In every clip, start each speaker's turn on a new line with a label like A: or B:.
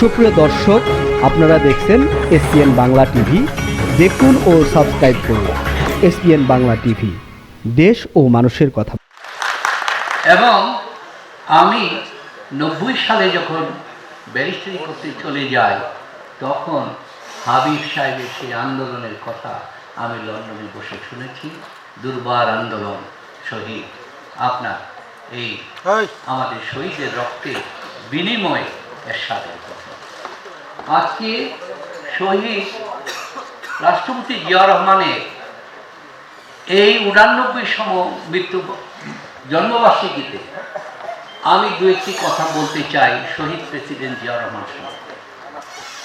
A: সুপ্রিয় দর্শক আপনারা দেখছেন এসপিএন বাংলা টিভি। দেখুন ও সাবস্ক্রাইব করুন এসপিএন বাংলা টিভি। দেশ ও মানুষের কথা।
B: এবং আমি নব্বই সালে যখন ব্যারিস্টারি করতে চলে যাই তখন হাবিব সাহেবের সেই আন্দোলনের কথা আমি লন্ডনে বসে শুনেছি। দুর্বার আন্দোলন শহীদ। আপনার এই আমাদের শহীদের রক্তে বিনিময়ে এর কথা আজকে শহীদ রাষ্ট্রপতি জিয়া রহমানের এই উনানব্বই সম মৃত্যু জন্মবার্ষিকীতে আমি দু একটি কথা বলতে চাই শহীদ প্রেসিডেন্ট জিয়া রহমান সম্পর্কে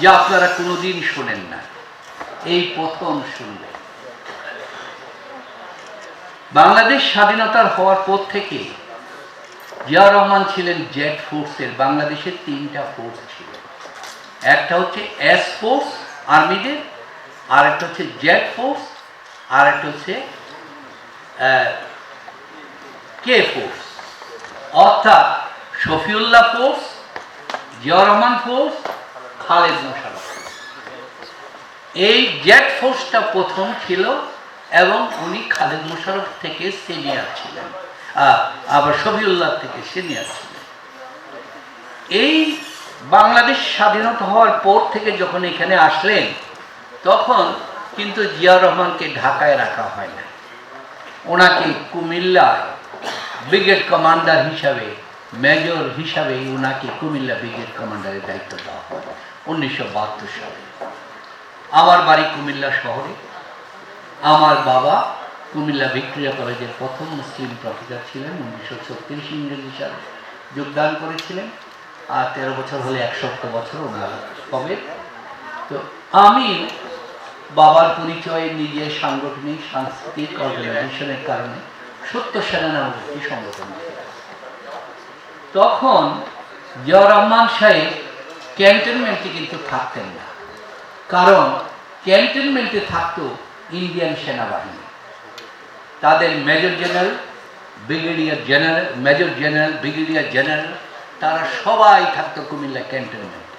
B: যা আপনারা কোনোদিন শোনেন না। এই প্রথম শুনবেন। বাংলাদেশ স্বাধীনতার হওয়ার পর থেকে জিয়া রহমান ছিলেন জেট ফোর্সের, বাংলাদেশের তিনটা ফোর্স ছিল। একটা হচ্ছে এস ফোর্স আর্মিদের আর একটা হচ্ছে জেট ফোর্স আর একটা হচ্ছে কে ফোর্স অর্থাৎ শফিউল্লাহ ফোর্স জিয়া রহমান ফোর্স খালেদ মোশারফ এই জেট ফোর্সটা প্রথম ছিল এবং উনি খালেদ মোশারফ থেকে সিনিয়র ছিলেন। আবার শফিউল্লাহ থেকে সিনিয়র ছিলেন। এই বাংলাদেশ স্বাধীনতা হওয়ার পর থেকে যখন এখানে আসলেন, তখন কিন্তু জিয়া রহমানকে ঢাকায় রাখা হয় না ওনাকে কুমিল্লায় ব্রিগেড কমান্ডার হিসাবে, মেজর হিসাবে ওনাকে কুমিল্লা ব্রিগেড কমান্ডারের দায়িত্ব দেওয়া হয় উনিশশো বাহাত্তর সালে। আমার বাড়ি কুমিল্লা শহরে। আমার বাবা কুমিল্লা ভিক্টোরিয়া কলেজের প্রথম মুসলিম প্রফেসর ছিলেন, উনিশশো ছত্রিশ ইংরেজি সালে যোগদান করেছিলেন। আর তেরো বছর হলে এক সপ্তাহ বছর ওনার হবে। তো আমি বাবার পরিচয়ে, নিজের সাংগঠনিক, সাংস্কৃতিক অর্গানাইজেশনের কারণে সত্য সেনা সংগঠন তখন জিয়া রহমান সাহেব ক্যান্টনমেন্টে কিন্তু থাকতেন না। কারণ ক্যান্টনমেন্টে থাকতো ইন্ডিয়ান সেনাবাহিনী। তাদের major general, brigadier general, major general, brigadier general তারা সবাই থাকতো কুমিল্লা ক্যান্টনমেন্টে।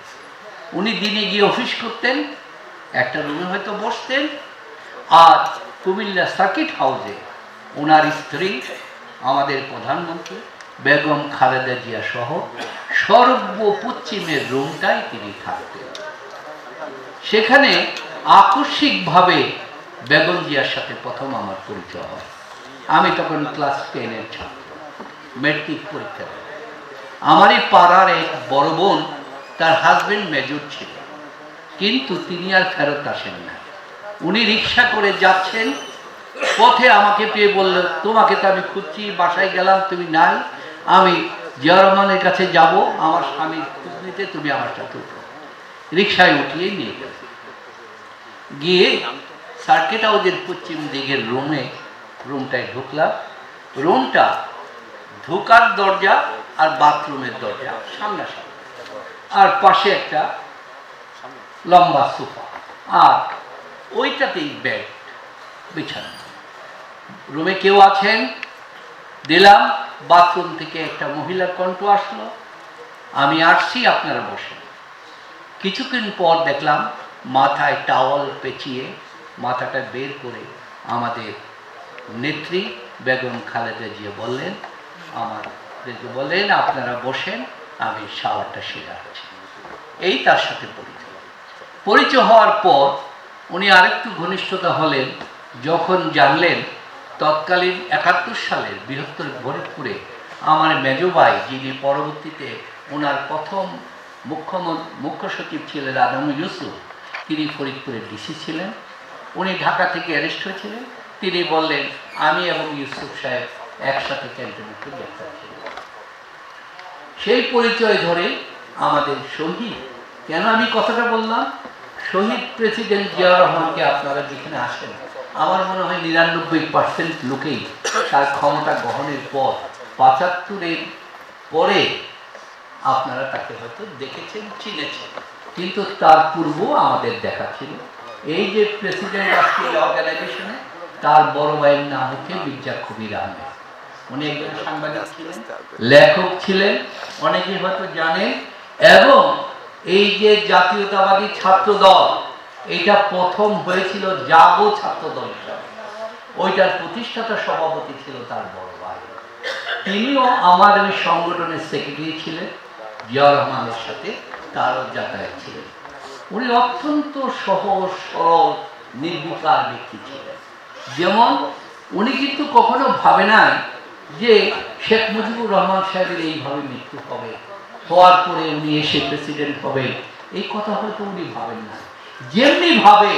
B: উনি দিনে গিয়ে অফিস করতেন, একটা রুমে হয়তো বসতেন, আর কুমিল্লা সার্কিট হাউসে ওনার স্ত্রী, আমাদের প্রধানমন্ত্রী, বেগম খালেদা জিয়া সহ সর্বপশ্চিমের রুমটাই তিনি থাকতেন। সেখানে আকস্মিকভাবে বেগম জিয়ার সাথে প্রথম আমার পরিচয় হয়। আমি তখন ক্লাস টেনের ছাত্র, মেট্রিক পরীক্ষা। আমারই পাড়ার এক বড় বোন তার হাজবেন্ড মেজর ছিল। কিন্তু তিনি আর ফেরত আসেন না। উনি রিক্সা করে যাচ্ছেন, পথে আমাকে পেয়ে বলল, তোমাকে তো আমি খুঁজছি, বাসায় গেলাম, তুমি নাই। আমি জিয়া রহমানের কাছে যাব, আমার স্বামীর খোঁজ নিতে তুমি আমার সাথে উঠো। রিক্সায় উঠিয়ে নিয়ে গেল। গিয়ে সার্কিট হাউসের পশ্চিম দিকের রুমে রুমটায় ঢুকলাম। রুমটা ঢোকার দরজা আর বাথরুমের দরজা, সামনাসামনি। আর পাশে একটা লম্বা সোফা। আর ওইটাতেই বেড বিছানা। রুমে কেউ আছেন? দিলাম, বাথরুম থেকে একটা মহিলার কণ্ঠ আসলো। আমি আসছি, আপনারা বসেন কিছুক্ষণ পর দেখলাম, মাথায় টাওয়াল পেঁচিয়ে মাথাটা বের করে আমাদের নেত্রী বেগম খালেদা জিয়া বললেন আমাদেরকে বললেন আপনারা বসেন, আমি শাওয়ারটা সেরে আছি। এই তার সাথে পরিচয়। পরিচয় হওয়ার পর উনি আরেকটু ঘনিষ্ঠতা হলেন, যখন জানলেন তৎকালীন একাত্তর সালের বৃহত্তর ফরিদপুরে আমার মেজবাই যিনি পরবর্তীতে ওনার প্রথম মুখ্যমন্ত্রী মুখ্য সচিব ছিলেন আদম ইউসুফ, তিনি ফরিদপুরের ডিসি ছিলেন। উনি ঢাকা থেকে অ্যারেস্ট হয়েছিলেন। তিনি বললেন, আমি এবং ইউসুফ সাহেব একসাথে ক্যান্টনমেন্টে গ্রেপ্তার ছিলাম সেই পরিচয় ধরে আমাদের শহীদ। কেন আমি কথাটা বললাম? শহীদ প্রেসিডেন্ট জিয়া রহমানকে আপনারা যেখানে আসেন, আমার মনে হয় নিরানব্বই পার্সেন্ট লোকেই তার ক্ষমতা গ্রহণের পর পঁচাত্তরের পরে আপনারা তাকে হয়তো দেখেছেন, চিনেছেন। কিন্তু তার পূর্ব আমাদের দেখা ছিল। এই যে প্রেসিডেন্ট অর্গানাইজেশনে তার বড় ভাইয়ের নাম হচ্ছে মির্জা কবির আহমেদ। উনি একজন সাংবাদিক ছিলেন লেখক ছিলেন অনেকে হয়তো জানেন এবং এই যে জাতীয়তাবাদী ছাত্র দল এটা প্রথম হয়েছিল জাগো ছাত্র দল ওইটার প্রতিষ্ঠাতা সভাপতি ছিল তার বড় ভাই। তিনিও আমার ওই সংগঠনের সেক্রেটারি ছিলেন জিয়া রহমানের সাথে তারও যাতায়াত ছিলেন। উনি অত্যন্ত সহজ সরল নির্বিকার ব্যক্তি ছিলেন। যেমন উনি কিন্তু কখনো ভাবে নাই যে শেখ মুজিবুর রহমান সাহেবের এইভাবে মৃত্যু হবে, হওয়ার পরে উনি এসে প্রেসিডেন্ট হবে, এই কথা হয়তো উনি ভাবেন না। যেমনি ভাবে,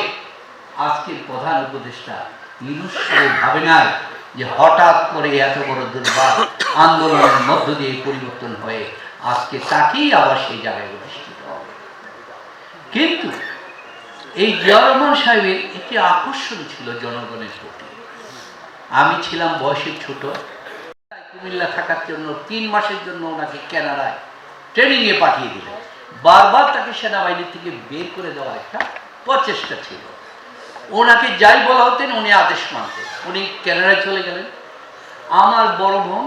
B: আজকের প্রধান উপদেষ্টা ভাবে নাই যে হঠাৎ করে এত বড় দুর্বার আন্দোলনের মধ্য দিয়ে পরিবর্তন হয়ে আজকে তাকেই আবার সেই জায়গায় অধিষ্ঠিত হবে। কিন্তু এই জিয়া রহমান সাহেবের একটি আকর্ষণ ছিল জনগণের প্রতি। আমি ছিলাম বয়সের ছোট কুমিল্লা থাকার জন্য, তিন মাসের জন্য ওনাকে কেনাডায় ট্রেনিংয়ে পাঠিয়ে দিলেন। বারবার তাকে সেনাবাহিনী থেকে বের করে দেওয়ার একটা প্রচেষ্টা ছিল। ওনাকে যাই বলা হতেন, উনি আদেশ মানতেন। উনি কেনাডায় চলে গেলেন। আমার বড় বোন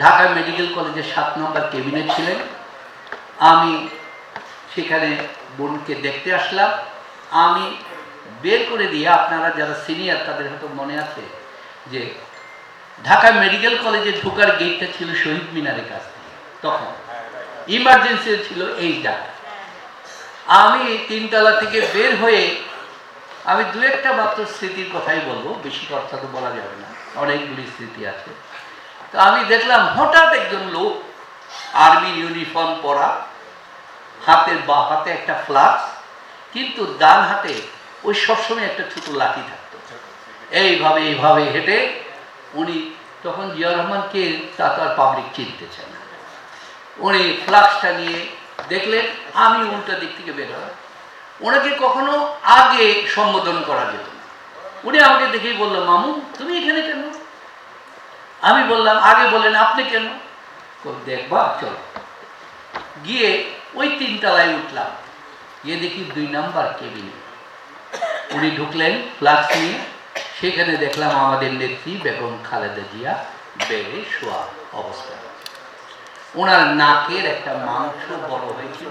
B: ঢাকা মেডিকেল কলেজের সাত নম্বর কেবিনে ছিলেন। আমি সেখানে বোনকে দেখতে আসলাম। আমি বের করে দিয়ে, আপনারা যারা সিনিয়র তাদের হয়তো মনে আছে যে ঢাকা মেডিকেল কলেজে ঢোকার গেটটা ছিল শহীদ মিনারের কাছ থেকে, তখন। ইমার্জেন্সি ছিল এই জায়গা আমি তিনতলা থেকে বের হয়ে, আমি দু একটা মাত্র স্মৃতির কথাই বলব, বেশি কথা তো বলা যাবে না, অনেকগুলি স্মৃতি আছে। তো আমি দেখলাম হঠাৎ একজন লোক আর্মি ইউনিফর্ম পরা, হাতের বা, হাতে একটা ফ্লাক্স, কিন্তু ডান হাতে ওই সবসময় একটা ছোট লাঠি থাকতো। এইভাবে এইভাবে হেঁটে উনি তখন জিয়া রহমানকে তা তো আর পাবলিক চিনতেছে না। উনি ফ্লাক্সটা নিয়ে দেখলেন, আমি উল্টা দিক থেকে বের হয় ওনাকে কখনো আগে সম্বোধন করা যেত না। উনি আমাকে দেখেই বলল, মামু, তুমি এখানে কেন? আমি বললাম, আগে বলেন, আপনি কেন? দেখবা চলো। গিয়ে ওই তিনতলায় উঠলাম। গিয়ে দেখি দুই নাম্বার কেবিনে উনি ঢুকলেন, ফ্লাক্স নিয়ে। সেখানে দেখলাম আমাদের নেত্রী বেগম খালেদা জিয়া বেড়ে শোয়া অবস্থা ওনার নাকের একটা মাংস বড় হয়েছিল।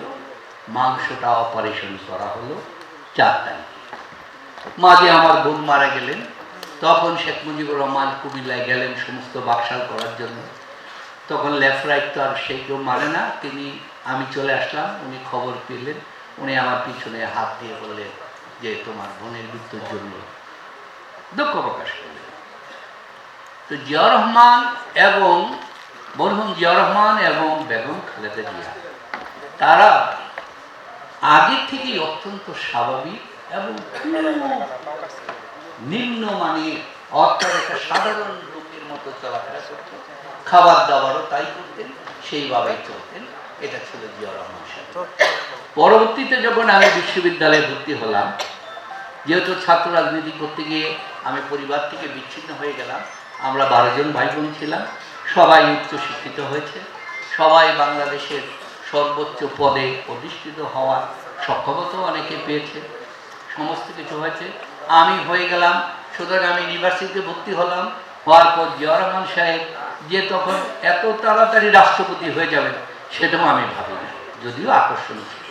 B: মাংসটা অপারেশন করা হলো চার তারিখে। মাঝে আমার বোন মারা গেলেন। তখন শেখ মুজিবুর রহমান কুমিল্লায় গেলেন সমস্ত বাকশাল করার জন্য। তখন লেফট রাইট তো আর সেই কেউ মারে না। তিনি, আমি চলে আসলাম, উনি খবর পেলেন। উনি আমার পিছনে হাত দিয়ে বললেন যে তোমার বোনের মৃত্যুর জন্য দুঃখ প্রকাশ করলেন তো জিয়া রহমান এবং মরহুম জিয়া রহমান এবং বেগম খালেদা জিয়া, তারা আগে থেকেই অত্যন্ত স্বাভাবিক এবং খুব নিম্নমানের, অর্থাৎ একটা সাধারণ লোকের মতো চলাফেরা করতেন, খাবার দাবারও তাই করতেন, সেইভাবেই চলতেন। এটা ছিল জিয়া রহমান পরবর্তীতে যখন আমি বিশ্ববিদ্যালয়ে ভর্তি হলাম, যেহেতু ছাত্র রাজনীতি করতে গিয়ে আমি পরিবার থেকে বিচ্ছিন্ন হয়ে গেলাম। আমরা বারো জন ভাই বোন ছিলাম। সবাই উচ্চ শিক্ষিত হয়েছে। সবাই বাংলাদেশের সর্বোচ্চ পদে অধিষ্ঠিত হওয়ার সক্ষমতাও অনেকে পেয়েছে। সমস্ত কিছু হয়েছে। আমি হয়ে গেলাম। সুতরাং আমি ইউনিভার্সিটিতে ভর্তি হলাম। হওয়ার পর জিয়া রহমান সাহেব যে তখন এত তাড়াতাড়ি রাষ্ট্রপতি হয়ে যাবেন, সেটাও আমি ভাবি না যদিও আকর্ষণ ছিল।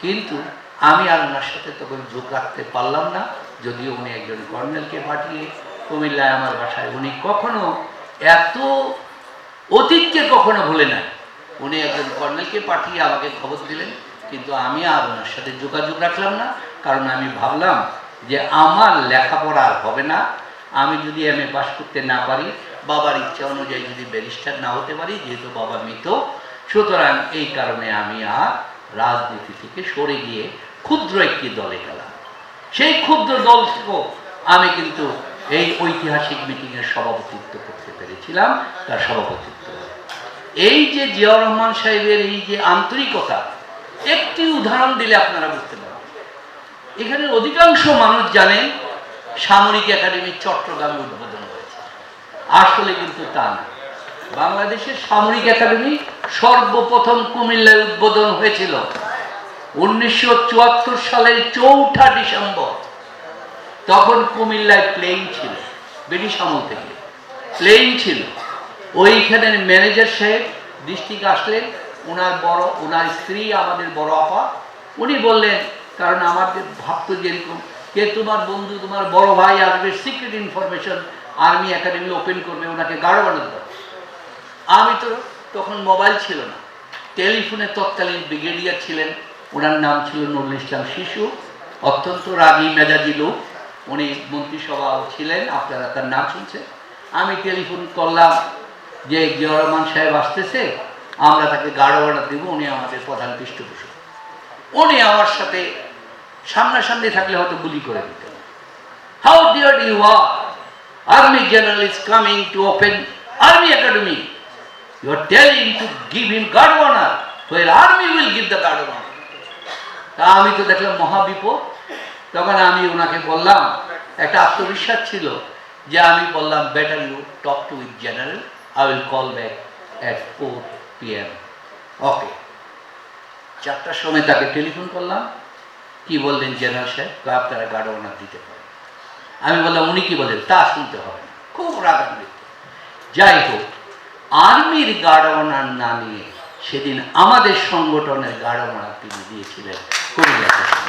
B: কিন্তু আমি আর ওনার সাথে তখন যোগ রাখতে পারলাম না। যদিও উনি একজন কর্নেলকে পাঠিয়ে কুমিল্লায় আমার বাসায়, উনি কখনো এত অতীতকে কখনো ভুলে নাই। উনি একজন কর্নেলকে পাঠিয়ে আমাকে খবর দিলেন, কিন্তু আমি আর ওনার সাথে যোগাযোগ রাখলাম না, কারণ আমি ভাবলাম যে আমার লেখাপড়া আর হবে না। আমি যদি এম এ পাশ করতে না পারি, বাবার ইচ্ছা অনুযায়ী যদি ব্যারিস্টার না হতে পারি, যেহেতু বাবা মৃত, সুতরাং এই কারণে আমি আর রাজনীতি থেকে সরে গিয়ে ক্ষুদ্র একটি দলে গেলাম। সেই ক্ষুদ্র দল থেকেও আমি কিন্তু এই ঐতিহাসিক মিটিংয়ের সভাপতিত্ব করতে পেরেছিলাম, তার সভাপতিত্ব। এই যে জিয়া রহমান সাহেবের এই যে আন্তরিকতা, একটি উদাহরণ দিলে আপনারা বুঝতে পারবেন। এখানে অধিকাংশ মানুষ জানেন সামরিক একাডেমি চট্টগ্রামে উদ্বোধন হয়েছে। আসলে কিন্তু তা না। বাংলাদেশের সামরিক একাডেমি সর্বপ্রথম কুমিল্লায় উদ্বোধন হয়েছিল। উনিশশো চুয়াত্তর সালের চৌঠা ডিসেম্বর, তখন কুমিল্লায় প্লেন ছিল, ব্রিটিশ আমল থেকে। প্লেন ছিল। ওইখানের ম্যানেজার সাহেব ডিস্ট্রিক্ট আসলেন ওনার বড় ওনার স্ত্রী আমাদের বড় আপা, উনি বললেন, কারণ আমাদের ভাবতো যেরকম কে তোমার বন্ধু, তোমার বড় ভাই আসবে secret information army academy open করবে ওনাকে গাঢ় বানাতে আমি তো তখন মোবাইল ছিল না। টেলিফোনে তৎকালীন ব্রিগেডিয়ার ছিলেন ওনার নাম ছিল নুরুল ইসলাম শিশু, অত্যন্ত রাগী, মেজাজি লোক। উনি মন্ত্রিসভাও ছিলেন, আপনারা তার নাম শুনছেন। আমি টেলিফোন করলাম যে জিয়া রহমান সাহেব আসতেছে, আমরা তাকে গাঢ় বাড়া দেবো, উনি আমাদের প্রধান পৃষ্ঠপোষক। উনি আমার সাথে সামনাসামনি থাকলে হয়তো গুলি করে দিতেন। How dear you are army general is coming to open army academy you are telling to give him guard honour well army will give the guard honour তা আমি তো দেখলাম মহাবিপদ। তখন আমি ওনাকে বললাম, একটা আত্মবিশ্বাস ছিল যে আমি বললাম better you talk to with general I will call back at four P M okay চারটার সময় তাকে টেলিফোন করলাম। কি বললেন জেনারেল সাহেব? আপনারা গার্ড অনার দিতে পারেন। আমি বললাম, উনি কি বলেন তা শুনতে হবে না। খুব রাগান্বিত। যাই হোক, আর্মির গার্ড অনার না নিয়ে সেদিন আমাদের সংগঠনের গার্ড অনার তিনি দিয়েছিলেন। কুমিল্লা থেকে।